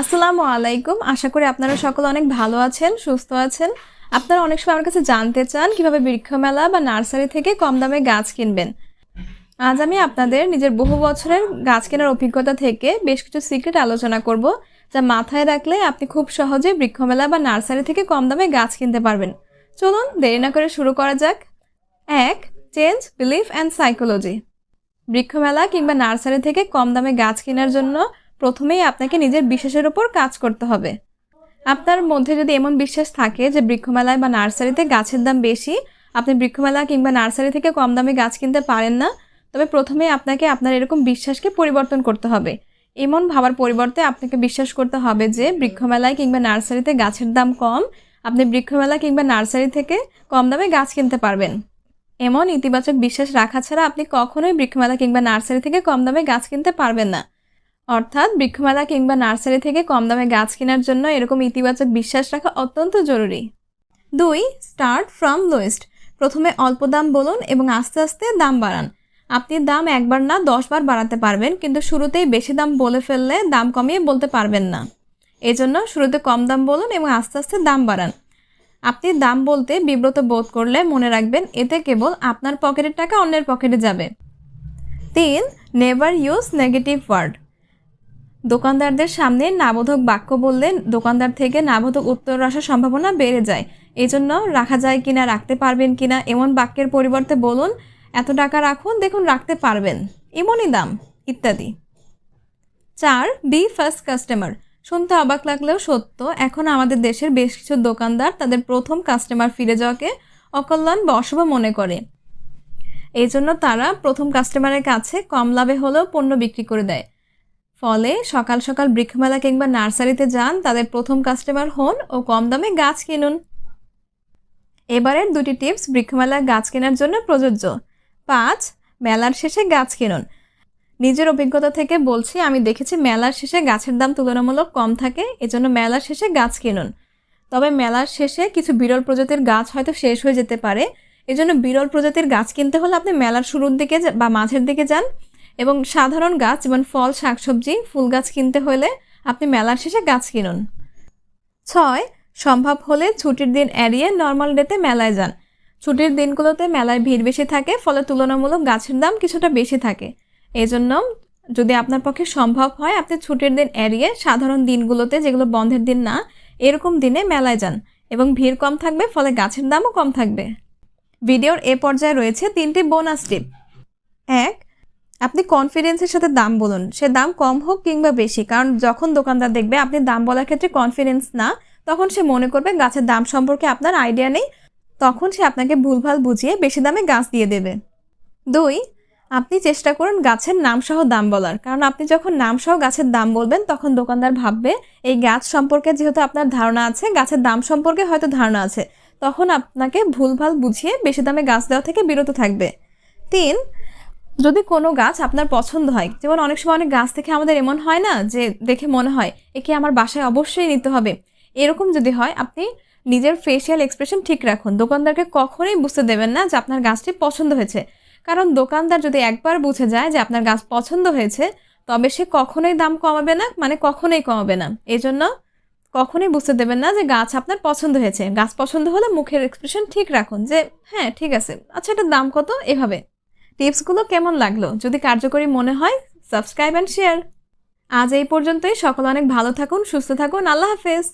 আসসালামু আলাইকুম। আশা করি আপনারা সকলে অনেক ভালো আছেন, সুস্থ আছেন। আপনারা অনেক সময় আমার কাছে জানতে চান কীভাবে বৃক্ষমেলা বা নার্সারি থেকে কম দামে গাছ কিনবেন। আজ আমি আপনাদের নিজের বহু বছরের গাছ কেনার অভিজ্ঞতা থেকে বেশ কিছু সিক্রেট আলোচনা করব, যা মাথায় রাখলে আপনি খুব সহজে বৃক্ষমেলা বা নার্সারি থেকে কম দামে গাছ কিনতে পারবেন। চলুন দেরি না করে শুরু করা যাক। এক, চেঞ্জ বিলিফ অ্যান্ড সাইকোলজি। বৃক্ষমেলা কিংবা নার্সারি থেকে কম দামে গাছ কেনার জন্য প্রথমেই আপনাকে নিজের বিশ্বাসের ওপর কাজ করতে হবে। আপনার মধ্যে যদি এমন বিশ্বাস থাকে যে বৃক্ষমেলায় বা নার্সারিতে গাছের দাম বেশি, আপনি বৃক্ষমেলা কিংবা নার্সারি থেকে কম দামে গাছ কিনতে পারেন না, তবে প্রথমে আপনাকে আপনার এরকম বিশ্বাসকে পরিবর্তন করতে হবে। এমন ভাবার পরিবর্তে আপনাকে বিশ্বাস করতে হবে যে বৃক্ষমেলায় কিংবা নার্সারিতে গাছের দাম কম, আপনি বৃক্ষমেলা কিংবা নার্সারি থেকে কম দামে গাছ কিনতে পারবেন। এমন ইতিবাচক বিশ্বাস রাখা ছাড়া আপনি কখনোই বৃক্ষমেলা কিংবা নার্সারি থেকে কম দামে গাছ কিনতে পারবেন না। অর্থাৎ বৃক্ষমেলা কিংবা নার্সারি থেকে কম দামে গাছ কেনার জন্য এরকম ইতিবাচক বিশ্বাস রাখা অত্যন্ত জরুরি। দুই স্টার্ট ফ্রম লোয়েস্ট প্রথমে অল্প দাম বলুন এবং আস্তে আস্তে দাম বাড়ান। আপনি দাম একবার না দশবার বাড়াতে পারবেন, কিন্তু শুরুতেই বেশি দাম বলে ফেললে দাম কমিয়ে বলতে পারবেন না। এজন্য শুরুতে কম দাম বলুন এবং আস্তে আস্তে দাম বাড়ান। আপনি দাম বলতে বিব্রত বোধ করলে মনে রাখবেন, এতে কেবল আপনার পকেটের টাকা অন্যের পকেটে যাবে। তিন নেভার ইউজ নেগেটিভ ওয়ার্ড দোকানদারদের সামনে নাবোধক বাক্য বললে দোকানদার থেকে নাবোধক উত্তর আসার সম্ভাবনা বেড়ে যায়। এই জন্য রাখা যায় কিনা, রাখতে পারবেন কিনা, এমন বাক্যের পরিবর্তে বলুন, এত টাকা রাখুন, দেখুন রাখতে পারবেন। এমনই দাম, ইত্যাদি। চার বি ফার্স্ট কাস্টমার শুনতে অবাক লাগলেও সত্য, এখন আমাদের দেশের বেশ কিছু দোকানদার তাদের প্রথম কাস্টমার ফিরে যাওয়াকে অকল্যাণ বা অশুভ মনে করে। এই জন্য তারা প্রথম কাস্টমারের কাছে কম লাভে হলেও পণ্য বিক্রি করে দেয়। ফলে সকাল সকাল বৃক্ষমেলা কিংবা নার্সারিতে যান, তাদের প্রথম কাস্টমার হন ও কম দামে গাছ কিনুন। এবারের দুটি টিপস বৃক্ষমেলার গাছ কেনার জন্য প্রযোজ্য। পাঁচ, মেলার শেষে গাছ কিনুন। নিজের অভিজ্ঞতা থেকে বলছি, আমি দেখেছি মেলার শেষে গাছের দাম তুলনামূলক কম থাকে, এজন্য মেলার শেষে গাছ কিনুন। তবে মেলার শেষে কিছু বিরল প্রজাতির গাছ হয়তো শেষ হয়ে যেতে পারে, এজন্য বিরল প্রজাতির গাছ কিনতে হলে আপনি মেলার শুরুর দিকে বা মাঝের দিকে যান। এবং সাধারণ গাছ যেমন ফল, শাকসবজি, ফুল গাছ কিনতে হলে আপনি মেলার শেষে গাছ কিনুন। ছয়, সম্ভব হলে ছুটির দিন এড়িয়ে নর্মাল ডেতে মেলায় যান। ছুটির দিনগুলোতে মেলায় ভিড় বেশি থাকে, ফলে তুলনামূলক গাছের দাম কিছুটা বেশি থাকে। এই জন্য যদি আপনার পক্ষে সম্ভব হয়, আপনি ছুটির দিন এড়িয়ে সাধারণ দিনগুলোতে যেগুলো বন্ধের দিন না, এরকম দিনে মেলায় যান এবং ভিড় কম থাকবে, ফলে গাছের দামও কম থাকবে। ভিডিওর এ পর্যায়ে রয়েছে তিনটি বোনাস টিপ আপনি কনফিডেন্সের সাথে দাম বলুন। সে দাম কম হোক কিংবা বেশি, কারণ যখন দোকানদার দেখবে আপনি দাম বলার ক্ষেত্রে কনফিডেন্স না, তখন সে মনে করবে গাছের দাম সম্পর্কে আপনার আইডিয়া নেই, তখন সে আপনাকে ভুলভাল বুঝিয়ে বেশি দামে গাছ দিয়ে দেবে। দুই, আপনি চেষ্টা করুন গাছের নাম সহ দাম বলার, কারণ আপনি যখন নাম সহ গাছের দাম বলবেন, তখন দোকানদার ভাববে, এই গাছ সম্পর্কে যেহেতু আপনার ধারণা আছে, গাছের দাম সম্পর্কে হয়তো ধারণা আছে, তখন আপনাকে ভুলভাল বুঝিয়ে বেশি দামে গাছ দেওয়া থেকে বিরত থাকবে। তিন যদি কোনো গাছ আপনার পছন্দ হয়, যেমন অনেক সময় অনেক গাছ থেকে আমাদের এমন হয় না যে দেখে মনে হয়, একে আমার বাসায় অবশ্যই নিতে হবে। এরকম যদি হয়, আপনি নিজের ফেসিয়াল এক্সপ্রেশন ঠিক রাখুন। দোকানদারকে কখনোই বুঝতে দেবেন না যে আপনার গাছটি পছন্দ হয়েছে। কারণ দোকানদার যদি একবার বুঝে যায় যে আপনার গাছ পছন্দ হয়েছে, তবে সে কখনোই দাম কমাবে না মানে কখনোই কমাবে না। এই জন্য কখনোই বুঝতে দেবেন না যে গাছ আপনার পছন্দ হয়েছে। গাছ পছন্দ হলে মুখের এক্সপ্রেশন ঠিক রাখুন যে হ্যাঁ ঠিক আছে। আচ্ছা এটার দাম কত? এভাবে। টিপসগুলো কেমন লাগল? যদি কার্যকরী মনে হয়, সাবস্ক্রাইব অ্যান্ড শেয়ার আজ এই পর্যন্তই। সকল অনেক ভালো থাকুন, সুস্থ থাকুন। আল্লাহ হাফেজ।